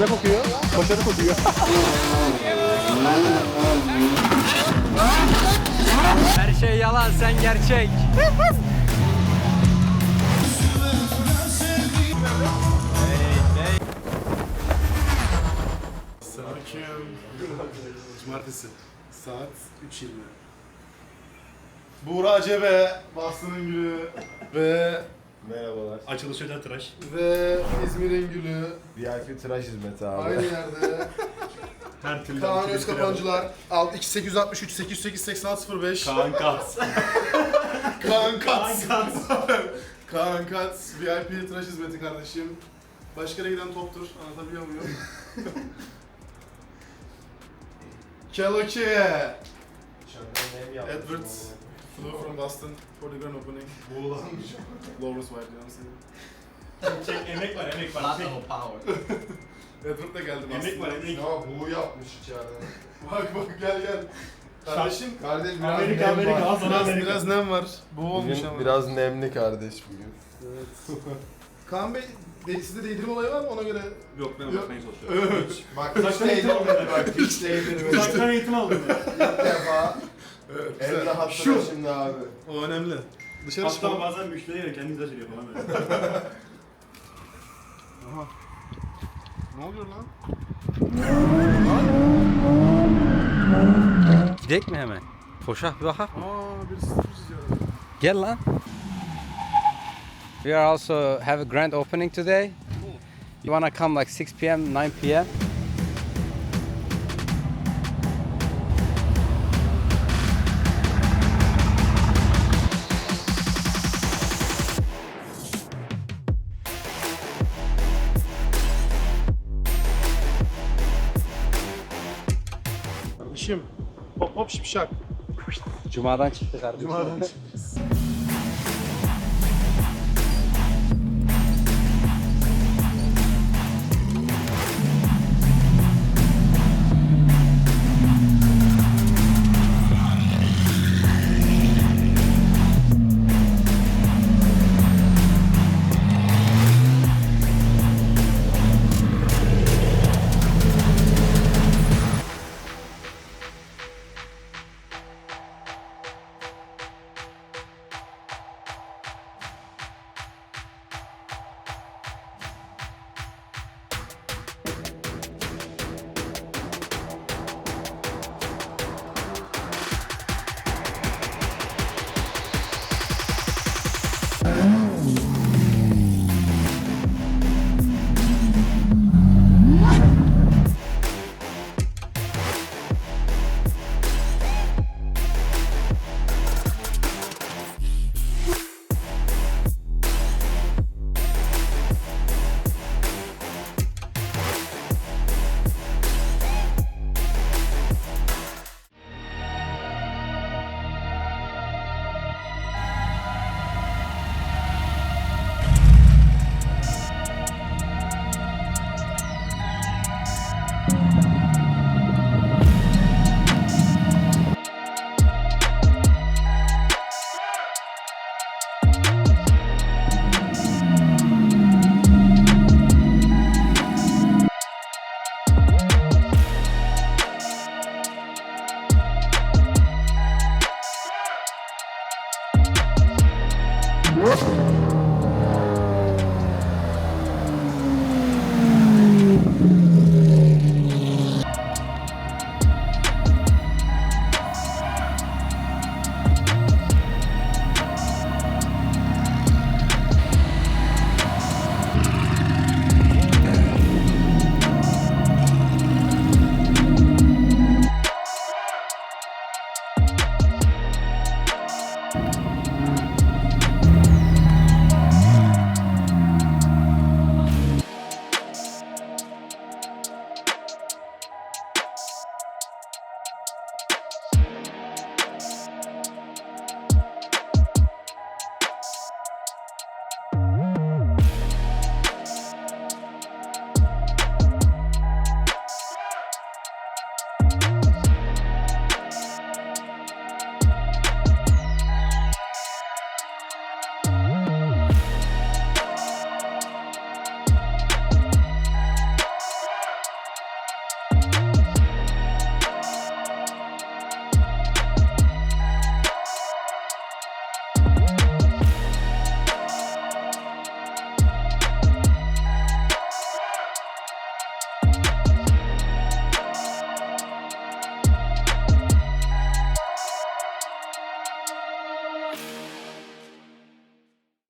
Ne kokuyor? Başarı kokuyor. Her şey yalan sen gerçek. Selamünaleyküm. Cumartesi. Saat 3.20. Buğra Cebe, Bastı'nın gülü ve Merhabalar. Açılış özel tıraş. ve İzmir'in gülü VIP tıraş hizmeti abi. aynı yerde. Her türlü Kaan aktivite Özkapancılar alt 2863 808 8605 Kaan Kats. Kaan Kats. Kaan Kats. Kaan Kats VIP tıraş hizmeti kardeşim. Başka yere giden toptur. Anlatabiliyor muyum? Keloke. Edwards. Flew from Boston for the grand opening. Buğulanmış. Lawrence White, you know what I'm saying? Çek emek var emek var. Çek. Edward da geldi Emek var Boston'dan. emek. Ya buğu yapmış içeride. Bak bak gel gel. Kardeşim Kardeş biraz Amerika nem Amerika var. biraz, Amerika. biraz nem var. Bu olmuş Bugün ama. biraz nemli kardeş bugün. Kaan Bey, de, sizde değdirme olayı var mı ona göre? Yok ben Yok. bakmaya çalışıyorum. Bak hiç Uzaktan eğitim değdirmedi bak hiç değdirmedi. Uzaktan eğitim aldım ya. İlk defa Evet, el güzel. Şu. şimdi abi. O önemli. Dışarı Hatta çıkalım. bazen müşteriyle kendi de söylüyor falan böyle. Aha. Ne oluyor lan? Gidek mi hemen? Koşak bir bakak. Aa birisi sıfır çiziyor. Gel lan. We are also have a grand opening today. You wanna come like 6 p.m., 9 p.m.? Şipşak. Cuma'dan çıktı kardeşim. Cumadan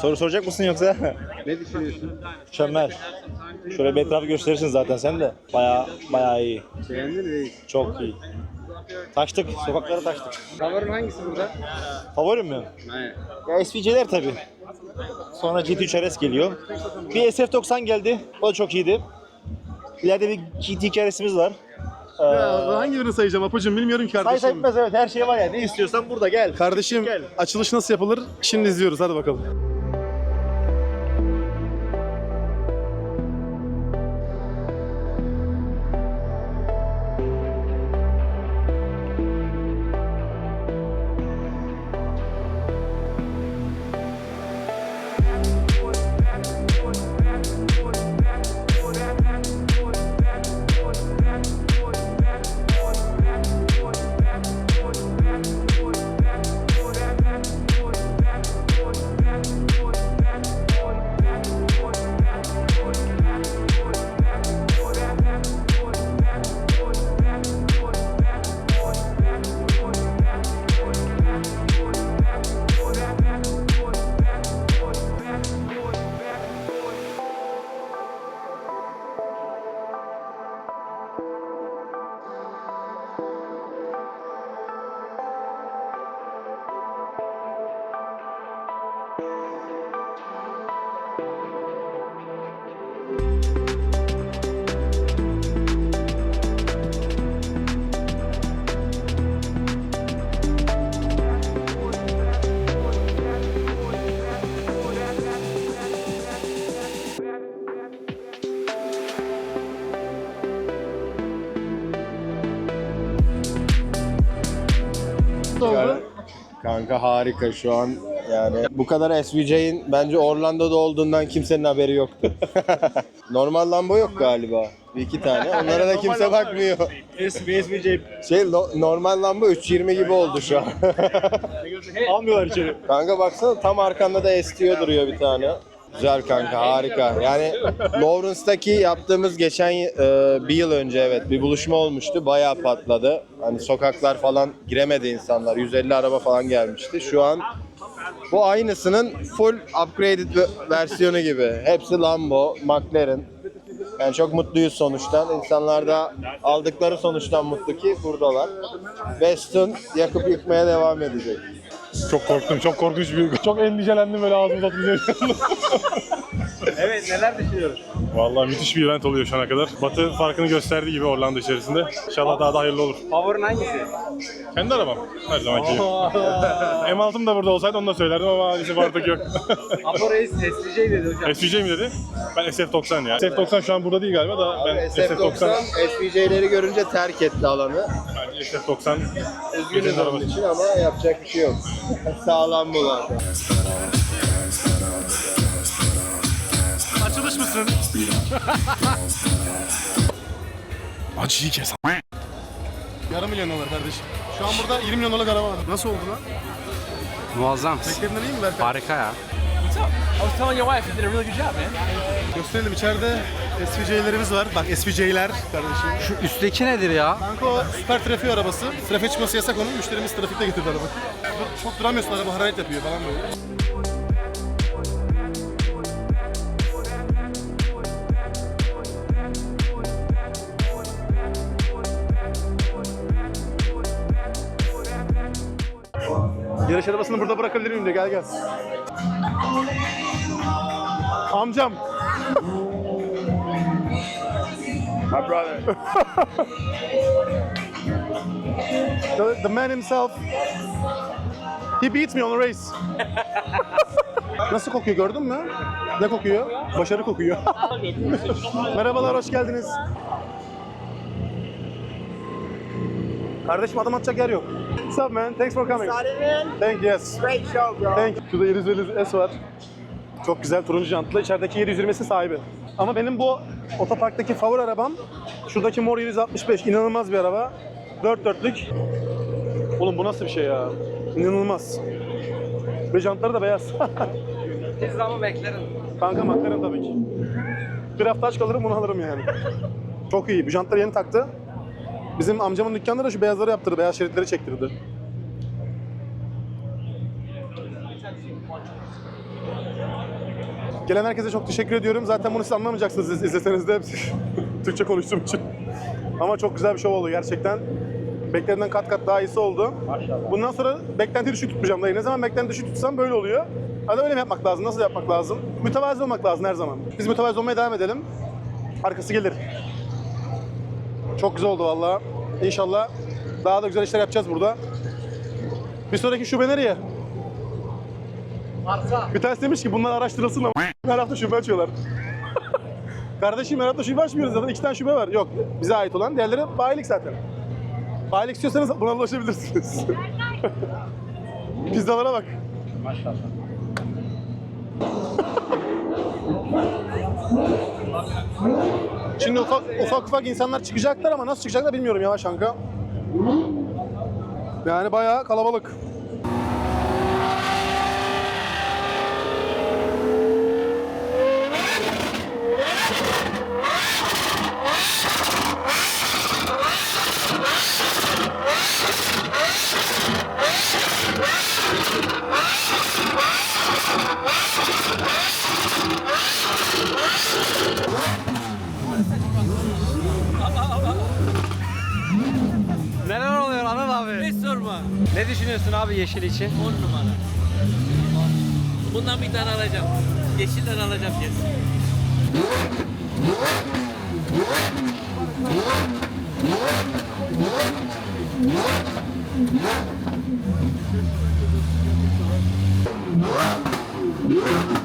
Soru soracak mısın yoksa? Ne düşünüyorsun? Mükemmel. Şöyle bir etrafı gösterirsin zaten sen de. Baya baya iyi. Beğendin mi? Çok iyi. Taştık. Sokaklara taştık. Favorin hangisi burada? Favorim mi? Aynen. Ya SVC'ler tabii. Sonra GT3 RS geliyor. Bir SF90 geldi. O da çok iyiydi. İleride bir GT2 RS'imiz var. Ee, Ya, hangi birini sayacağım Apocuğum bilmiyorum ki say kardeşim. sayılmaz evet her şey var ya. Ne istiyorsan burada gel. Kardeşim Gel. açılış nasıl yapılır? Şimdi izliyoruz hadi bakalım. Kanka harika şu an yani bu kadar SVJ'in bence Orlando'da olduğundan kimsenin haberi yoktu. Normal Lambo yok galiba. Bir iki tane. Onlara da kimse bakmıyor. SVC Şey lo- normal Lambo 320 gibi oldu şu an. almıyorlar içeri. kanka baksana tam arkanda da STO duruyor bir tane. Güzel kanka harika. Yani Lawrence'daki yaptığımız geçen e, bir yıl önce evet bir buluşma olmuştu. Bayağı patladı. Hani sokaklar falan giremedi insanlar. 150 araba falan gelmişti. Şu an bu aynısının full upgraded ve- versiyonu gibi. Hepsi Lambo, McLaren. Yani çok mutluyuz sonuçtan. İnsanlar da aldıkları sonuçtan mutlu ki buradalar. Weston yakıp yıkmaya devam edecek. Çok korktum, çok korkunç bir... Çok endişelendim böyle ağzımı tutunca. Evet neler düşünüyoruz? Vallahi müthiş bir event oluyor şu ana kadar. Batı farkını gösterdiği gibi Orlando içerisinde. İnşallah daha da hayırlı olur. Favorin hangisi? Kendi arabam. Her zamanki gibi. M6'm da burada olsaydı onu da söylerdim ama maalesef artık yok. Apo Reis SVJ dedi hocam. SVJ mi dedi? Ben SF90 ya. SF90 şu an burada değil galiba da ben SF90 SF90 SVJ'leri görünce terk etti alanı. yani SF90 Üzgünüz Güzel onun için ama yapacak bir şey yok. Sağlam bunlar. Acıyı kes. Yarım milyon dolar kardeşim. Şu an burada 20 milyon dolarlık araba var. Nasıl oldu lan? Muazzam. Beklediğinden iyi mi Berkay? Harika ya. I was telling your wife you did a really good job, man. Gösterelim içeride SVJ'lerimiz var. Bak SVJ'ler kardeşim. Şu üstteki nedir ya? Kanka o süper trafiği arabası. Trafiğe çıkması yasak onun. Müşterimiz trafikte getirdi araba. Dur, Çok duramıyorsun araba hararet yapıyor falan böyle. Yarış arabasını burada bırakabilir miyim de gel gel. Amcam. My brother. The, the man himself. He beats me on a race. Nasıl kokuyor gördün mü? Ne kokuyor? Başarı kokuyor. Merhabalar, hoş geldiniz. Kardeşim adım atacak yer yok. What's up man? Thanks for coming. Thank you. Yes. Great show bro. Thank you. Şurada 750 S var. Çok güzel turuncu jantlı. İçerideki 720'si sahibi. Ama benim bu otoparktaki favori arabam şuradaki mor 765. İnanılmaz bir araba. Dört dörtlük. Oğlum bu nasıl bir şey ya? İnanılmaz. Ve jantları da beyaz. Biz ama McLaren. Kanka McLaren tabii ki. Bir hafta aç kalırım bunu alırım yani. Çok iyi. Bu jantları yeni taktı. Bizim amcamın dükkanında da şu beyazları yaptırdı. Beyaz şeritleri çektirdi. Gelen herkese çok teşekkür ediyorum. Zaten bunu siz anlamayacaksınız iz- izleseniz de hepsi Türkçe konuştuğum için. Ama çok güzel bir şov oldu gerçekten. Beklediğimden kat kat daha iyisi oldu. Maşallah. Bundan sonra beklenti düşük tutmayacağım dayı. Ne zaman beklenti düşük tutsam böyle oluyor. Hadi öyle mi yapmak lazım? Nasıl yapmak lazım? Mütevazi olmak lazım her zaman. Biz mütevazi olmaya devam edelim. Arkası gelir. Çok güzel oldu valla. İnşallah daha da güzel işler yapacağız burada. Bir sonraki şube nereye? Bir tanesi demiş ki bunlar araştırılsın ama her hafta şube açıyorlar. Kardeşim her hafta şube açmıyoruz zaten. iki tane şube var. Yok bize ait olan. Diğerleri bayilik zaten. Bayilik istiyorsanız buna ulaşabilirsiniz. Pizzalara bak. Şimdi ufak, ufak ufak insanlar çıkacaklar ama nasıl çıkacaklar bilmiyorum yavaş kanka. Yani bayağı kalabalık. İçin? 10 numara. Bundan bir tane alacağım. Yeşilden alacağım kesin. Kulaklarım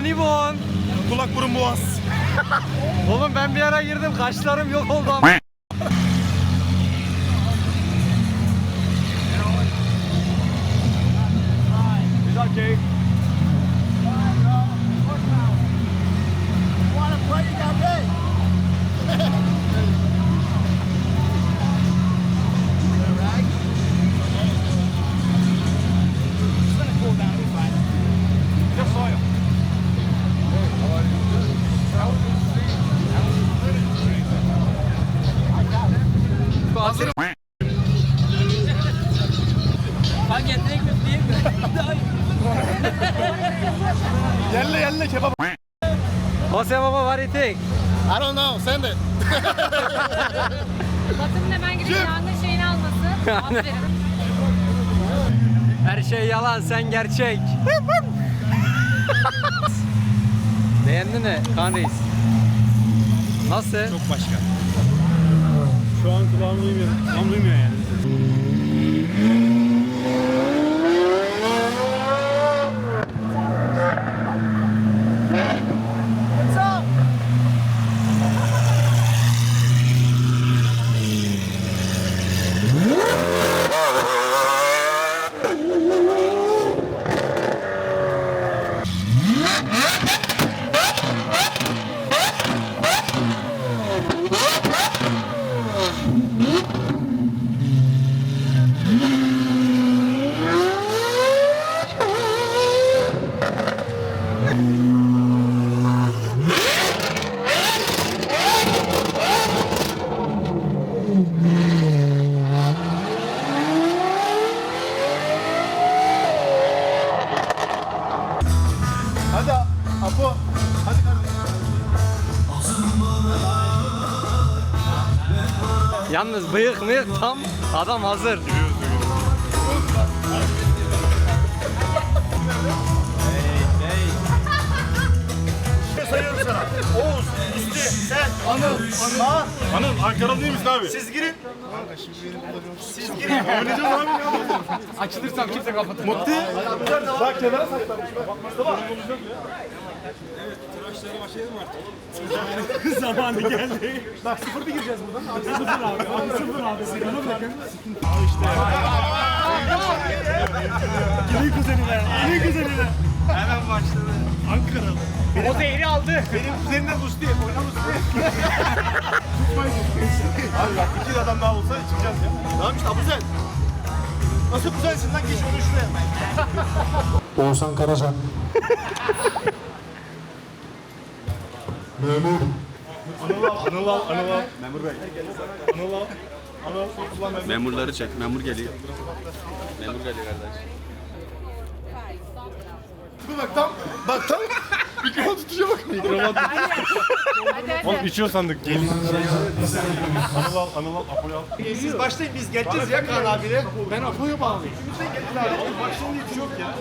Bonibon. Kulak burun boğaz. Oğlum ben bir ara girdim kaşlarım yok oldu ama. hazırım. Hangi ekmek mi değil mi? Yerle yerle kebap. Jose Baba what do? I don't know, send it. Batın hemen gidip yangın şeyini alması. Her şey yalan, sen gerçek. Beğendin mi Kaan Reis? Nasıl? Çok başka. Şu an kulağım duymuyor. Kulağım duymuyor yani. Yalnız bıyık mıyık tam adam hazır. Sayıyorum sana. Oğuz, Üstü, sen, Anıl, Kaan. Anıl Ankaralı değil misin abi? Siz girin. Siz girin. Oynayacağız abi ya. Açılırsam kimse kapatır. Bak kenara saklamış. Zamanı geldi. Bak sıfır bir gireceğiz buradan. Abi sıfır abi. Abi sıfır abi. Sıkıntı bakın. Kimin kuzeni be? Kimin kuzeni be? Hemen başladı. Ankaralı. O zehri aldı. Benim kuzenimden Musti. Oyna Musti. Abi bak iki adam daha olsa çıkacağız ya. Tamam işte Abuzer. Nasıl kuzensin lan? Geç şuraya. Oğuzhan Karacan. Memur. Anıl al, Anıl al, Anıl al. Memur Bey. Anıl al. Anıl al. Ulan memur. Memurları çek. Memur geliyor. Memur geliyor kardeş. Dur bak tam. Bak tam. Mikrofon tutuşa bak. Oğlum içiyor sandık. Gelin. Anıl al, Anıl al, Apo'yu al. Siz başlayın biz geleceğiz ya Kaan abiyle. Ben Apo'ya bağlayayım. Oğlum başlayın diye bir şey yok ya.